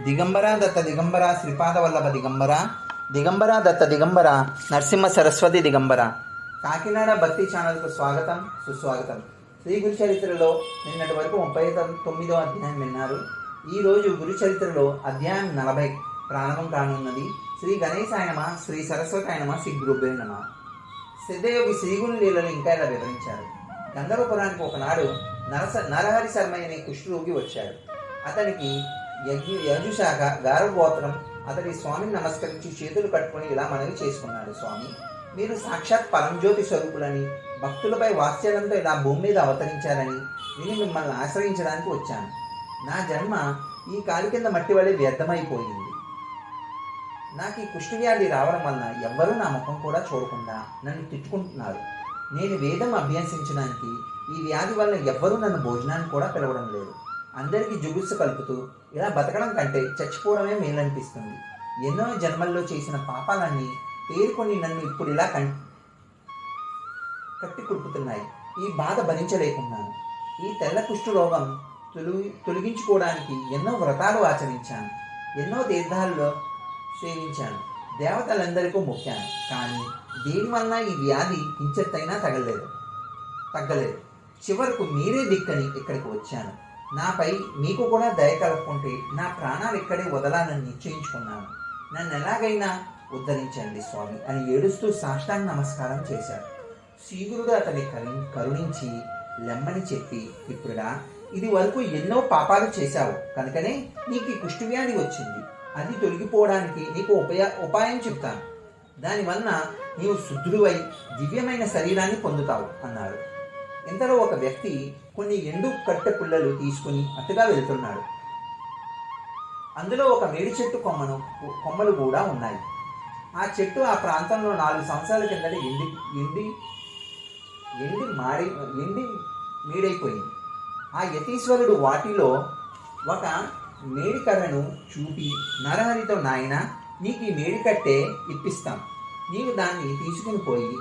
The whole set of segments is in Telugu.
దిగంబర దత్త దిగంబర శ్రీపాద వల్లభ దిగంబర దిగంబర దత్త దిగంబర నరసింహ సరస్వతి దిగంబర కాకినాడ భక్తి ఛానల్కు స్వాగతం సుస్వాగతం. శ్రీ గురు చరిత్రలో నిన్నటి వరకు ముప్పై తొమ్మిదో అధ్యాయం విన్నారు. ఈరోజు గురు చరిత్రలో అధ్యాయం నలభై ప్రారంభం కానున్నది. శ్రీ గణేశాయనమ శ్రీ సరస్వతి ఆయనమ శ్రీ గురుభ్యే నమ. సిద్ధయోగి శ్రీగుని లీలను ఇంకా ఇలా వివరించారు. గంధర్వపురానికి ఒకనాడు నరస నరహరి శర్మ అనే కుష్ఠరోగి వచ్చాడు. అతనికి యజు యజుశాఖ గారగోత్రం అతడి స్వామిని నమస్కరించి చేతులు కట్టుకుని ఇలా మనవి చేసుకున్నాడు. స్వామి మీరు సాక్షాత్ పరంజ్యోతి స్వరూపులని భక్తులపై వాత్సల్యంతో ఇలా భూమి మీద అవతరించారని నేను మిమ్మల్ని ఆశ్రయించడానికి వచ్చాను. నా జన్మ ఈ కాలి కింద మట్టి వలె వ్యర్థమైపోయింది. నాకు ఈ కుష్ఠవ్యాధి రావడం వలన ఎవ్వరూ నా ముఖం కూడా చూడకుండా నన్ను తిట్టుకుంటున్నారు. నేను వేదం అభ్యసించడానికి ఈ వ్యాధి వల్ల ఎవ్వరూ నన్ను భోజనాన్ని కూడా పిలవడం లేదు. అందరికీ జుగుస్సు కలుపుతూ ఇలా బతకడం కంటే చచ్చిపోవడమే మేలనిపిస్తుంది ఎన్నో జన్మల్లో చేసిన పాపాలన్నీ పేర్కొని నన్ను ఇప్పుడు ఇలా కం కట్టి కుడుపుతున్నాయి. ఈ బాధ భరించలేకున్నాను. ఈ తెల్ల కుష్ఠు రోగం తొలగి తొలగించుకోవడానికి ఎన్నో వ్రతాలు ఆచరించాను. ఎన్నో తీర్థాల్లో సేవించాను. దేవతలందరికీ మొక్కాను. కానీ దేనివల్ల ఈ వ్యాధి కించెత్తైనా తగలేదు. తగ్గలేదు. చివరకు మీరే దిక్కని ఇక్కడికి వచ్చాను. నాపై మీకు కూడా దయ కలుపుకుంటే నా ప్రాణాలు ఇక్కడే వదలాలని నిశ్చయించుకున్నాను. నన్ను ఎలాగైనా ఉద్ధరించండి స్వామి అని ఏడుస్తూ సాష్టాంగ నమస్కారం చేశాడు. శీఘ్రుడు అతని కరు కరుణించి లెమ్మని చెప్పి ఇప్పుడుగా ఇది వరకు ఎన్నో పాపాలు చేశావు. కనుకనే నీకు ఈ కుష్ఠవ్యాధి వచ్చింది. అది తొలగిపోవడానికి నీకు ఉపయా ఉపాయం చెప్తాను. దానివల్ల నీవు శుద్ధుడువై దివ్యమైన శరీరాన్ని పొందుతావు అన్నారు ఇంతలో ఒక వ్యక్తి కొన్ని ఎండు కట్టె పుల్లలు తీసుకుని అటుగా వెళ్తున్నాడు. అందులో ఒక మేడి చెట్టు కొమ్మను కొమ్మలు కూడా ఉన్నాయి. ఆ చెట్టు ఆ ప్రాంతంలో నాలుగు సంవత్సరాల కిందట ఎండి ఎండి ఎండి మారి ఎండి మేడైపోయింది. ఆ యతీశ్వరుడు వాటిలో ఒక మేడికర్రను చూపి నరహరితో నాయన నీకు ఈ మేడికట్టే ఇప్పిస్తాం. నీవు దాన్ని తీసుకుని పోయి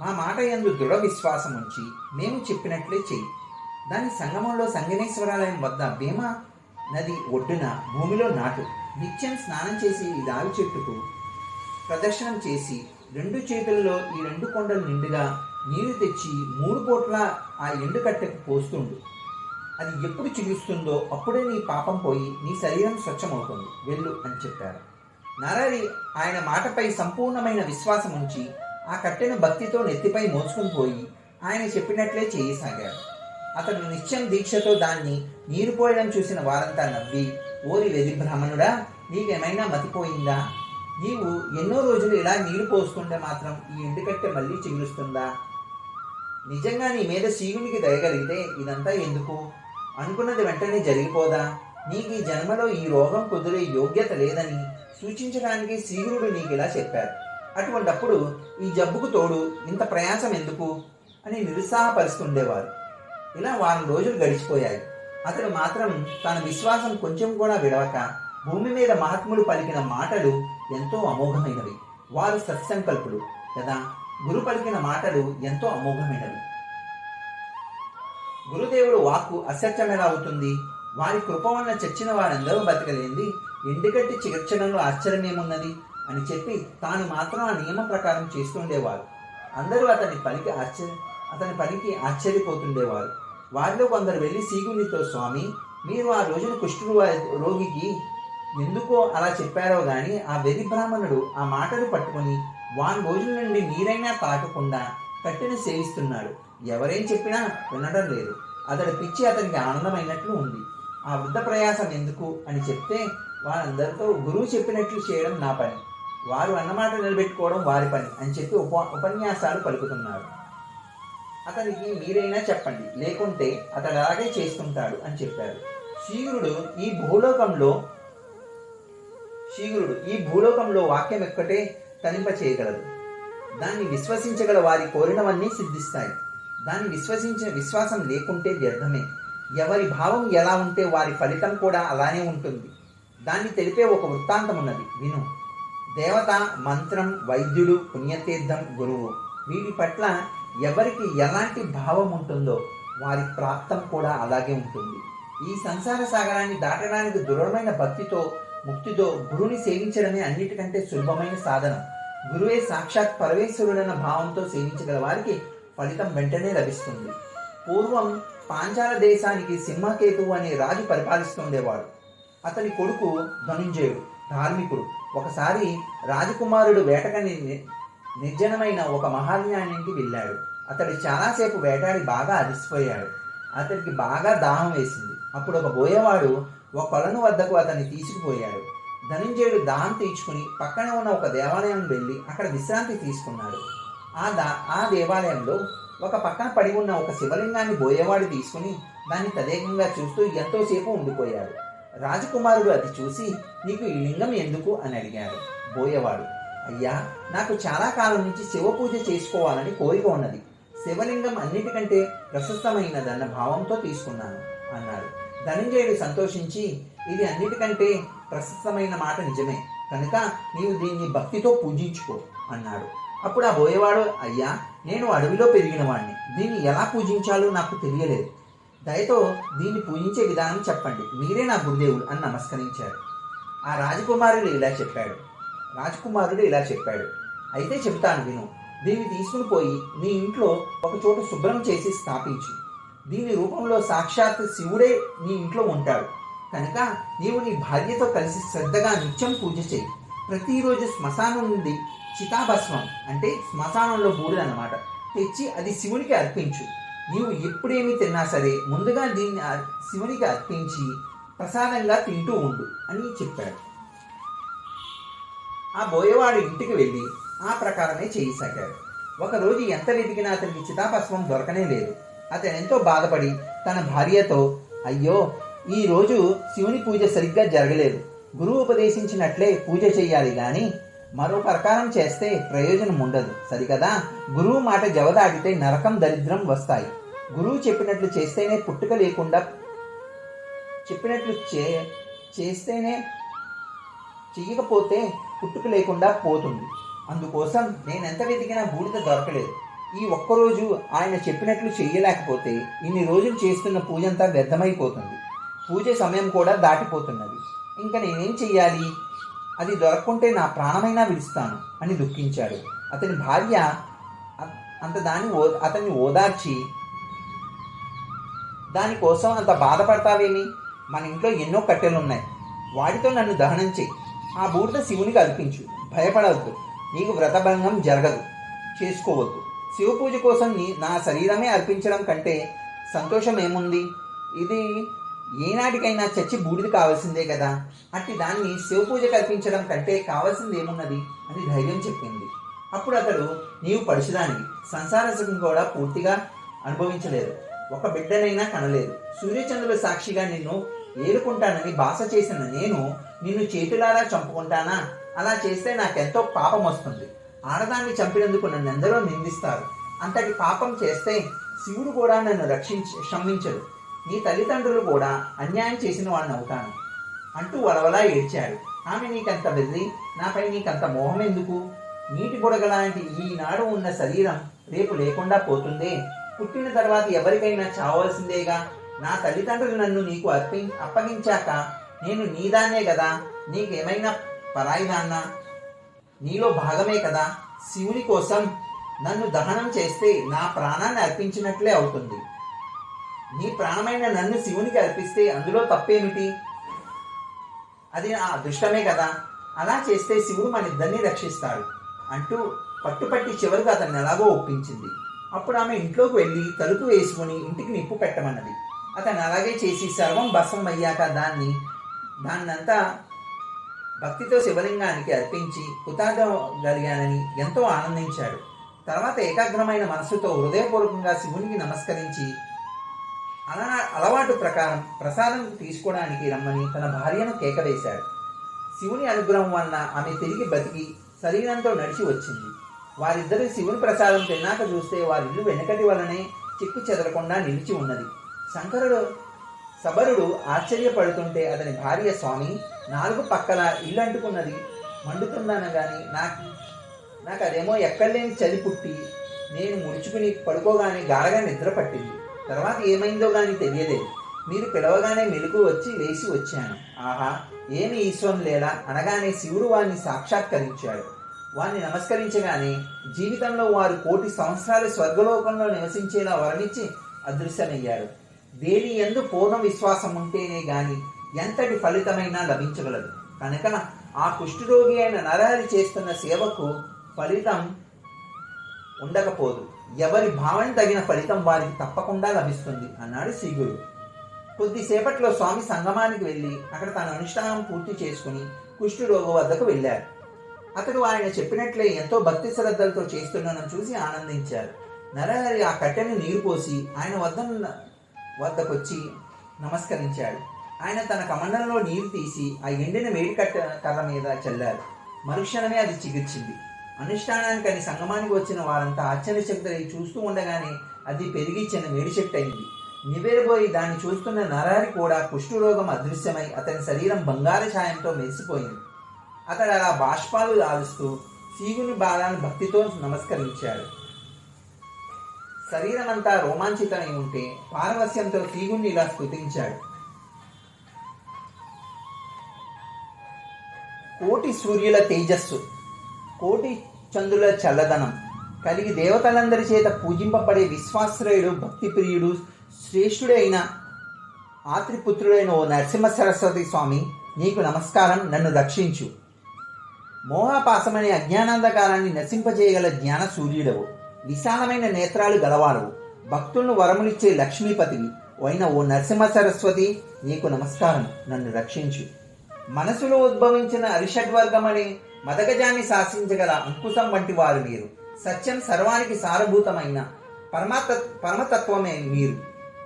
మా మాట ఎందు దృఢ విశ్వాసం ఉంచి మేము చెప్పినట్లే చెయ్యి. దాని సంగమంలో సంగమేశ్వరాలయం వద్ద భీమ నది ఒడ్డున భూమిలో నాటు. నిత్యం స్నానం చేసి ఈ రావి చెట్టుకు ప్రదర్శనం చేసి రెండు చేతుల్లో ఈ రెండు కొండలు నిండుగా నీరు తెచ్చి మూడు పూట్ల ఆ ఎండు కట్టెకు పోస్తుండు. అది ఎప్పుడు చిగుస్తుందో అప్పుడే నీ పాపం పోయి నీ శరీరం స్వచ్ఛమవుతుంది. వెళ్ళు అని చెప్పారు. నరరి ఆయన మాటపై సంపూర్ణమైన విశ్వాసం ఉంచి ఆ కట్టెను భక్తితో నెత్తిపై మోసుకుని పోయి ఆయన చెప్పినట్లే చేయసాగాడు. అతడు నిత్యం దీక్షతో దాన్ని నీరు పోయడం చూసిన వారంతా నవ్వి ఓరి వెది బ్రాహ్మణుడా నీకేమైనా మతిపోయిందా? నీవు ఎన్నో రోజులు ఇలా నీరు పోస్తుంటే మాత్రం ఈ ఎండుకట్టె మళ్ళీ చిగురుస్తుందా? నిజంగా నీ మీద శివునికి దయగలిగితే ఇదంతా ఎందుకు? అనుకున్నది వెంటనే జరిగిపోదా? నీకు ఈ జన్మలో ఈ రోగం కుదిరే యోగ్యత లేదని సూచించడానికి శ్రీగురుడు నీకు ఇలా చెప్పారు అటువంటప్పుడు ఈ జబ్బుకు తోడు ఇంత ప్రయాసం ఎందుకు? అని నిరుత్సాహపరుస్తుండేవారు. ఇలా వారం రోజులు గడిచిపోయాయి. అతడు మాత్రం తన విశ్వాసం కొంచెం కూడా విడవక భూమి మీద మహాత్ములు పలికిన మాటలు ఎంతో అమోఘమైనవి. వారు సత్సంకల్పులు. కదా? గురు పలికిన మాటలు ఎంతో అమోఘమైనవి. గురుదేవుడు వాక్కు అసత్యం ఎలా అవుతుంది వారి కృప వల్ల చచ్చిన వారందరూ బతకలేంది. ఎండుగట్టి చికిత్సడంలో ఆశ్చర్యమేమున్నది? అని చెప్పి తాను మాత్రం ఆ నియమం ప్రకారం చేస్తుండేవారు అందరూ అతని పనికి ఆశ్చర్య అతని పనికి ఆశ్చర్యపోతుండేవారు. వారిలో కొందరు వెళ్ళి సీగునితో స్వామి మీరు ఆ రోజున కుష్ఠు రోగికి ఎందుకో అలా చెప్పారో గాని ఆ వెది బ్రాహ్మణుడు ఆ మాటలు పట్టుకొని వారం రోజుల నుండి నీరైనా తాకకుండా కట్టెను సేవిస్తున్నాడు. ఎవరేం చెప్పినా వినడం లేదు. అతడి పిచ్చి అతనికి ఆనందమైనట్లు ఉంది. ఆ వృద్ధ ప్రయాసం ఎందుకు అని చెప్తే వారందరితో గురువు చెప్పినట్లు చేయడం నా పని. వారు అన్నమాట నిలబెట్టుకోవడం వారి పని అని చెప్పి ఉప ఉపన్యాసాలు పలుకుతున్నారు. అతనికి మీరైనా చెప్పండి లేకుంటే అతడు అలాగే చేస్తుంటాడు అని చెప్పారు. శీఘ్రుడు ఈ భూలోకంలో శీఘ్రుడు ఈ భూలోకంలో వాక్యం ఎక్కటే తనింప చేయగలదు దాన్ని విశ్వసించగల వారి కోరినవన్నీ సిద్ధిస్తాయి. దాన్ని విశ్వసించిన విశ్వాసం లేకుంటే వ్యర్థమే. ఎవరి భావం ఎలా ఉంటే వారి ఫలితం కూడా అలానే ఉంటుంది. దాన్ని తెలిపే ఒక వృత్తాంతం ఉన్నది. విను. దేవత మంత్రం వైద్యుడు పుణ్యతీర్థం గురువు వీటి పట్ల ఎవరికి ఎలాంటి భావం ఉంటుందో వారి ప్రాప్తం కూడా అలాగే ఉంటుంది. ఈ సంసార సాగరాన్ని దాటడానికి దృఢమైన భక్తితో ముక్తితో గురుని సేవించడమే అన్నిటికంటే సులభమైన సాధనం. గురువే సాక్షాత్ పరమేశ్వరుడన్న భావంతో సేవించగల వారికి ఫలితం వెంటనే లభిస్తుంది. పూర్వం పాంచాల దేశానికి సింహకేతు అనే రాజు పరిపాలిస్తుండేవాడు. అతని కొడుకు ధనుంజయుడు ధార్మికుడు. ఒకసారి రాజకుమారుడు వేటకని నిర్జనమైన ఒక మహాజ్ఞానికి వెళ్ళాడు. అతడు చాలాసేపు వేటాడి బాగా అలసిపోయాడు. అతడికి బాగా దాహం వేసింది. అప్పుడు ఒక బోయవాడు ఒక కొలను వద్దకు అతన్ని తీసుకుపోయాడు. ధనుంజయుడు దాహం తీర్చుకుని పక్కనే ఉన్న ఒక దేవాలయం వెళ్ళి అక్కడ విశ్రాంతి తీసుకున్నాడు. ఆ దా ఆ దేవాలయంలో ఒక పక్కన పడి ఉన్న ఒక శివలింగాన్ని బోయేవాడు తీసుకుని దాన్ని తదేకంగా చూస్తూ ఎంతోసేపు ఉండిపోయాడు. రాజకుమారుడు అది చూసి నీకు ఈ లింగం ఎందుకు? అని అడిగాడు బోయేవాడు. అయ్యా నాకు చాలా కాలం నుంచి శివ పూజ చేసుకోవాలని కోరిక ఉన్నది. శివలింగం అన్నిటికంటే ప్రశస్తమైనదన్న భావంతో తీసుకున్నాను అన్నాడు. ధనంజయుడు సంతోషించి ఇది అన్నిటికంటే ప్రశస్తమైన మాట నిజమే. కనుక నీవు దీన్ని భక్తితో పూజించుకో అన్నాడు. అప్పుడు ఆ బోయేవాడు అయ్యా నేను అడవిలో పెరిగిన వాడిని దీన్ని ఎలా పూజించాలో నాకు తెలియలేదు. దయతో దీన్ని పూజించే విధానం చెప్పండి. మీరే నా గురుదేవుడు అని నమస్కరించాడు. ఆ రాజకుమారుడు ఇలా చెప్పాడు. రాజకుమారుడు ఇలా చెప్పాడు. అయితే చెప్తాను విను. దీన్ని తీసుకుని పోయి నీ ఇంట్లో ఒక చోట శుభ్రం చేసి స్థాపించు. దీని రూపంలో సాక్షాత్ శివుడే నీ ఇంట్లో ఉంటాడు. కనుక నీవు నీ భార్యతో కలిసి శ్రద్ధగా నిత్యం పూజ చేయి ప్రతిరోజు శ్మశానం నుండి చితాభస్మం అంటే శ్మశానంలో బూడిద అనమాట తెచ్చి అది శివునికి అర్పించు. నీవు ఎప్పుడేమి తిన్నా సరే ముందుగా దీన్ని శివునికి అర్పించి ప్రసాదంగా తింటూ ఉండు అని చెప్పాడు. ఆ బోయవాడు ఇంటికి వెళ్ళి ఆ ప్రకారమే చేయసాగాడు ఒకరోజు ఎంత వెతికినా అతనికి చితాభస్మం దొరకనే లేదు. అతను ఎంతో బాధపడి తన భార్యతో అయ్యో ఈ రోజు శివుని పూజ సరిగ్గా జరగలేదు. గురువు ఉపదేశించినట్లే పూజ చేయాలి గాని మరో ప్రకారం చేస్తే ప్రయోజనం ఉండదు. సరికదా గురువు మాట జవదాడితే నరకం దరిద్రం వస్తాయి. గురువు చెప్పినట్లు చేస్తేనే పుట్టుక లేకుండా చెప్పినట్లు చే చేస్తేనే చెయ్యకపోతే పుట్టుక లేకుండా పోతుంది. అందుకోసం నేను ఎంత వెతికినా బూడిద దొరకలేదు. ఈ ఒక్కరోజు ఆయన చెప్పినట్లు చేయలేకపోతే ఇన్ని రోజులు చేస్తున్న పూజ అంతా వ్యర్థమైపోతుంది. పూజ సమయం కూడా దాటిపోతున్నది. ఇంకా నేనేం చెయ్యాలి? అది దొరక్కుంటే నా ప్రాణమైనా విడుస్తాను అని దుఃఖించాడు. అతని భార్య అంత దాన్ని ఓ అతన్ని ఓదార్చి దానికోసం అంత బాధపడతావేమి? మన ఇంట్లో ఎన్నో కట్టెలు ఉన్నాయి వాటితో నన్ను దహనం చెయ్యి. ఆ బూడిద శివునికి అర్పించు. భయపడవద్దు. నీకు వ్రతభంగం జరగదు. చేసుకోవద్దు. శివ పూజ కోసం నీ నా శరీరమే అర్పించడం కంటే సంతోషం ఏముంది? ఇది ఏనాటికైనా చచ్చి బూడిద కావాల్సిందే కదా. అట్టి దాన్ని శివ పూజకు అర్పించడం కంటే కావాల్సింది ఏమున్నది? అని ధైర్యం చెప్పింది. అప్పుడు అతడు నీవు పరుశుదానివి సంసార సుఖం కూడా పూర్తిగా అనుభవించలేదు. ఒక బిడ్డనైనా కనలేదు. సూర్యచంద్రుల సాక్షిగా నిన్ను ఏలుకుంటానని బాస చేసిన నేను నిన్ను చేతులారా చంపుకుంటానా? అలా చేస్తే నాకెంతో పాపం వస్తుంది. ఆడదాన్ని చంపినందుకు నన్ను ఎందరో నిందిస్తారు. అంతటి పాపం చేస్తే శివుడు కూడా నన్ను రక్షించ క్షమించడు. నీ తల్లిదండ్రులు కూడా అన్యాయం చేసిన వాడిని అవుతాను. అంటూ వలవలా ఏడ్చాడు. ఆమె నీకంత వెళ్ళి నాపై నీకంత మోహం ఎందుకు? నీటి బుడగలాంటి ఈనాడు ఉన్న శరీరం రేపు లేకుండా పోతుందే. పుట్టిన తర్వాత ఎవరికైనా చావాల్సిందేగా? నా తల్లిదండ్రులు నన్ను నీకు అర్పి అప్పగించాక నేను నీదాన్నే కదా? నీకేమైనా పరాయిదాన్నా నీలో భాగమే కదా? శివుని కోసం నన్ను దహనం చేస్తే నా ప్రాణాన్ని అర్పించినట్లే అవుతుంది. నీ ప్రాణమైన నన్ను శివునికి అర్పిస్తే అందులో తప్పేమిటి? అది నా అదృష్టమే కదా? అలా చేస్తే శివుడు మన ఇద్దరిని రక్షిస్తాడు అంటూ పట్టుపట్టి చివరికి అతన్ని ఎలాగో ఒప్పించింది. అప్పుడు ఆమె ఇంట్లోకి వెళ్ళి తలుపు వేసుకుని ఇంటికి నిప్పు పెట్టమన్నది. అతను అలాగే చేసి సర్వం భస్మం అయ్యాక దాన్ని దాన్నంతా భక్తితో శివలింగానికి అర్పించి కృతజ్ఞగలిగానని ఎంతో ఆనందించాడు. తర్వాత ఏకాగ్రమైన మనసుతో హృదయపూర్వకంగా శివునికి నమస్కరించి అలా అలవాటు ప్రకారం ప్రసాదం తీసుకోవడానికి రమ్మని తన భార్యను కేకవేశాడు. శివుని అనుగ్రహం వలన ఆమె తిరిగి బతికి శరీరంతో నడిచి వచ్చింది. వారిద్దరూ శివుని ప్రసాదం తిన్నాక చూస్తే వారిల్లు వెనకటి వలనే చిక్కు చెదరకుండా నిలిచి ఉన్నది. శంకరుడు సబరుడు ఆశ్చర్యపడుతుంటే అతని భార్య స్వామి నాలుగు పక్కల ఇల్లు అంటుకున్నది. మండుతున్నాను కానీ నాకు నాకు అదేమో ఎక్కడలేని చలి పుట్టి నేను ముడుచుకుని పడుకోగానే గాఢగా నిద్ర పట్టింది. తర్వాత ఏమైందో కానీ తెలియలేదు. మీరు పిలవగానే మెలకు వచ్చి లేచి వచ్చాను. ఆహా ఏమి ఈశ్వరం లేలా? అనగానే శివుడు వారిని సాక్షాత్కరించాడు. వారిని నమస్కరించగానే జీవితంలో వారు కోటి సంవత్సరాలు స్వర్గలోకంలో నివసించేలా వరణించి అదృశ్యమయ్యారు. దేని ఎందు పూర్ణ విశ్వాసం ఉంటేనే గాని ఎంతటి ఫలితమైనా లభించగలదు. కనుక ఆ కుష్ఠరోగి అయిన నరహరి చేస్తున్న సేవకు ఫలితం ఉండకపోదు. ఎవరి భావన తగిన ఫలితం వారికి తప్పకుండా లభిస్తుంది అన్నాడు శ్రీగురు. కొద్దిసేపట్లో స్వామి సంగమానికి వెళ్ళి అక్కడ తన అనుష్ఠానం పూర్తి చేసుకుని కుష్ఠరోగి వద్దకు వెళ్ళారు. అతడు ఆయన చెప్పినట్లే ఎంతో భక్తి శ్రద్ధలతో చేస్తున్నానని చూసి ఆనందించారు. నరహరి ఆ కట్టెని నీరు పోసి ఆయన వద్ద వద్దకొచ్చి నమస్కరించాడు. ఆయన తన కమండంలో నీరు తీసి ఆ ఎండిన వేడి కట్ట కర్ర మీద చల్లారు. మరుక్షణమే అది చిగిర్చింది. అనుష్ఠానానికి అని సంగమానికి వచ్చిన వారంతా ఆశ్చర్యశక్తులై చూస్తూ ఉండగానే అది పెరిగి చిన్న వేడి చెట్టు అయింది. నివేరబోయి దాన్ని చూస్తున్న నరారి కూడా కుష్ఠరోగం అదృశ్యమై అతని శరీరం బంగారు ఛాయంతో మెరిసిపోయింది. అతడు అలా బాష్పాలు ఆలుస్తూ శివుని బాలాన్ని భక్తితో నమస్కరించాడు. శరీరమంతా రోమాంచితమై ఉంటే పారవస్యంతో శివుణ్ణి ఇలా స్థుతించాడు కోటి సూర్యుల తేజస్సు కోటి చంద్రుల చల్లదనం కలిగి దేవతలందరి చేత పూజింపబడే విశ్వాశ్రయుడు భక్తిప్రియుడు శ్రేష్ఠుడైన ఆత్రిపుత్రుడైన ఓ నరసింహ సరస్వతి స్వామి నీకు నమస్కారం నన్ను రక్షించు. మోహాపాసమనే అజ్ఞానాంధకారాన్ని నశింపజేయగల జ్ఞాన సూర్యుడవు. విశాలమైన నేత్రాలు గలవాడవు భక్తులను వరములిచ్చే లక్ష్మీపతివి అయిన ఓ నరసింహ సరస్వతి నీకు నమస్కారం. నన్ను రక్షించు. మనసులో ఉద్భవించిన అరిషడ్వర్గమనే మదగజాన్ని శాసించగల అంకుశం వంటి వారు మీరు. సత్యం సర్వానికి సారభూతమైన పరమాత పరమతత్వమే మీరు.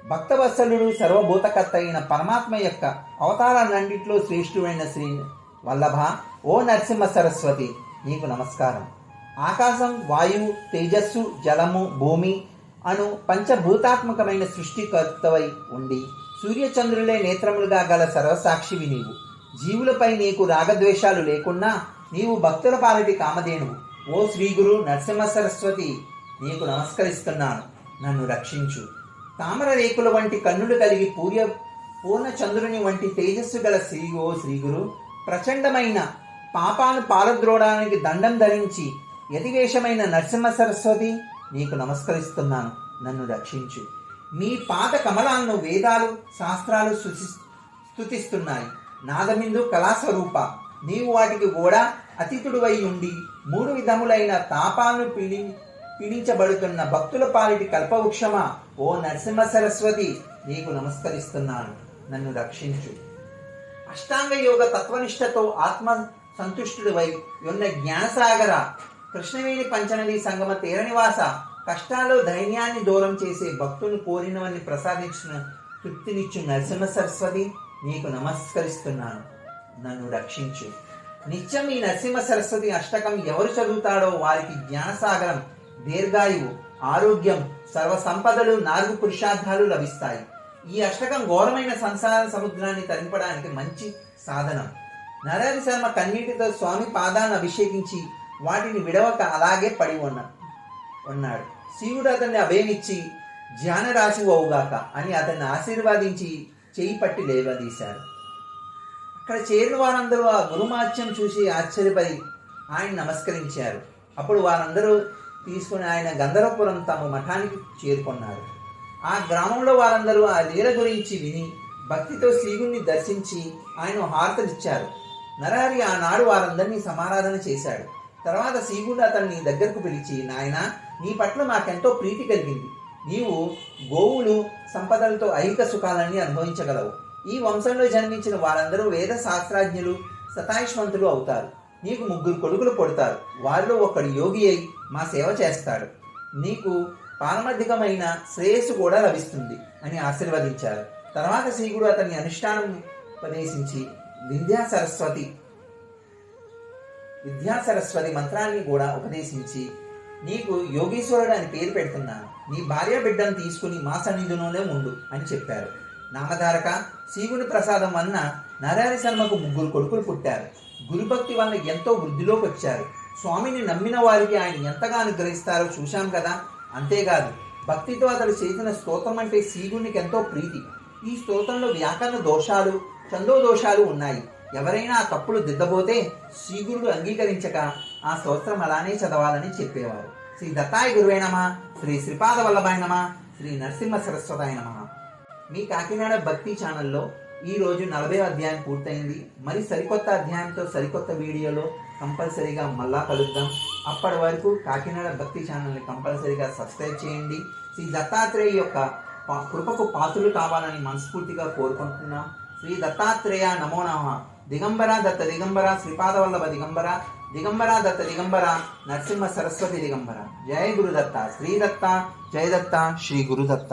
భక్తవత్సలుడు సర్వభూతకర్త అయిన పరమాత్మ యొక్క అవతారాలన్నింటిలో శ్రేష్ఠుడైన శ్రీ వల్లభ ఓ నరసింహ సరస్వతి నీకు నమస్కారం. ఆకాశం వాయువు తేజస్సు జలము భూమి అను పంచభూతాత్మకమైన సృష్టికర్తవై ఉండి సూర్యచంద్రులే నేత్రములుగా గల సర్వసాక్షివి నీవు. జీవులపై నీకు రాగద్వేషాలు లేకున్నా నీవు భక్తుల పాలటి కామధేనువు. ఓ శ్రీగురు నరసింహ సరస్వతి నీకు నమస్కరిస్తున్నాను. నన్ను రక్షించు. తామర రేకుల వంటి కన్నులు కలిగి పూర్య పూర్ణ చంద్రుని వంటి తేజస్సు గల శ్రీ ఓ శ్రీగురు ప్రచండమైన పాపాను పాలద్రోడానికి దండం ధరించి యతివేషమైన నరసింహ సరస్వతి నీకు నమస్కరిస్తున్నాను. నన్ను రక్షించు. మీ పాద కమలాలను వేదాలు శాస్త్రాలు స్తుతి- స్తుతిస్తున్నాయి. నాదమిందు కళాస్వరూప. నీవు వాటికి కూడా అతిథుడువై ఉండి మూడు విధములైన తాపాలను పీడి పీడించబడుతున్న భక్తుల పాలిటి కల్పవృక్షమా ఓ నరసింహ సరస్వతి నీకు నమస్కరిస్తున్నాను. నన్ను రక్షించు. అష్టాంగ యోగ తత్వనిష్టతో ఆత్మ సంతుష్టుడివై ఉన్న జ్ఞానసాగర కృష్ణవేణి పంచనది సంగమ తీరనివాస కష్టాలు ధైర్యాన్ని దూరం చేసే భక్తులు కోరినవన్నీ ప్రసాదించిన తృప్తినిచ్చు నరసింహ సరస్వతి నీకు నమస్కరిస్తున్నాను. నన్ను రక్షించు. నిత్యం ఈ నరసింహ సరస్వతి అష్టకం ఎవరు చదువుతాడో వారికి జ్ఞానసాగరం దీర్ఘాయువు ఆరోగ్యం సర్వ సంపదలు నాలుగు పురుషార్థాలు లభిస్తాయి. ఈ అష్టకం ఘోరమైన సంసార సముద్రాన్ని తరింపడానికి మంచి సాధనం. నరహరి శర్మ కన్నీటితో స్వామి పాదాన్ని అభిషేకించి వాటిని విడవక అలాగే పడి ఉన్న ఉన్నాడు. శివుడు అతన్ని అభయమిచ్చి ధ్యాన రాశి అవుగాక అని అతన్ని ఆశీర్వాదించి చేయి పట్టి లేవదీశారు అక్కడ చేరిన వారందరూ ఆ గురుమాత్యం చూసి ఆశ్చర్యపడి ఆయన నమస్కరించారు. అప్పుడు వారందరూ తీసుకుని ఆయన గంధర్వపురం తమ మఠానికి చేరుకున్నారు. ఆ గ్రామంలో వారందరూ ఆ లీల గురించి విని భక్తితో శ్రీగుణ్ణి దర్శించి ఆయన హారతలిచ్చారు. నరహరి ఆనాడు వారందరినీ సమారాధన చేశాడు. తర్వాత శ్రీగుండు అతన్ని దగ్గరకు పిలిచి నాయన నీ పట్ల మాకెంతో ప్రీతి కలిగింది. నీవు గోవులు సంపదలతో ఐహిక సుఖాలన్నీ అనుభవించగలవు. ఈ వంశంలో జన్మించిన వారందరూ వేద శాస్త్రాజ్ఞులు సతాయుష్మంతులు అవుతారు. నీకు ముగ్గురు కొడుకులు పుడతారు. వారిలో ఒకడు యోగి అయి మా సేవ చేస్తాడు. నీకు పారమర్థికమైన శ్రేయస్సు కూడా లభిస్తుంది అని ఆశీర్వదించారు. తర్వాత శ్రీగుడు అతని అనుష్ఠానం ఉపదేశించి విద్యా సరస్వతి విద్యాసరస్వతి మంత్రాన్ని కూడా ఉపదేశించి నీకు యోగేశ్వరుడు అని పేరు పెడుతున్నాను నీ భార్య బిడ్డను తీసుకుని మా సన్నిధిలోనే ఉండు అని చెప్పారు. నామధారక శివుని ప్రసాదం వలన నరహరి శర్మకు ముగ్గురు కొడుకులు పుట్టారు. గురుభక్తి వలన ఎంతో వృద్ధిలోకి వచ్చారు. స్వామిని నమ్మిన వారికి ఆయన ఎంతగా అనుగ్రహిస్తారో చూశాం కదా. అంతేకాదు భక్తితో అతడు చేసిన స్తోత్రం అంటే శ్రీగునికి ఎంతో ప్రీతి. ఈ స్తోత్రంలో వ్యాకరణ దోషాలు చందో దోషాలు ఉన్నాయి. ఎవరైనా తప్పులు దిద్దబోతే శ్రీగురుడు అంగీకరించక ఆ స్తోత్రం అలానే చదవాలని చెప్పేవారు. శ్రీ దత్తాయ గురువైనమ శ్రీ శ్రీపాద వల్లభాయ నమ శ్రీ నరసింహ సరస్వతాయ నమ. మీ కాకినాడ భక్తి ఛానల్లో ఈ రోజు నలభై అధ్యాయం పూర్తయింది. మరి సరికొత్త అధ్యాయంతో సరికొత్త వీడియోలో కంపల్సరీగా మళ్ళా కలుద్దాం. అప్పటి వరకు కాకినాడ భక్తి ఛానల్ని కంపల్సరీగా సబ్స్క్రైబ్ చేయండి. శ్రీ దత్తాత్రేయ యొక్క కృపకు పాత్రలు కావాలని మనస్ఫూర్తిగా కోరుకుంటున్నాం. శ్రీ దత్తాత్రేయ నమో నమ. దిగంబర దత్త దిగంబర శ్రీపాదవల్లభ దిగంబర దిగంబర దత్త దిగంబర నరసింహ సరస్వతి దిగంబర జయ గురుదత్త శ్రీదత్త జయదత్త శ్రీ గురుదత్త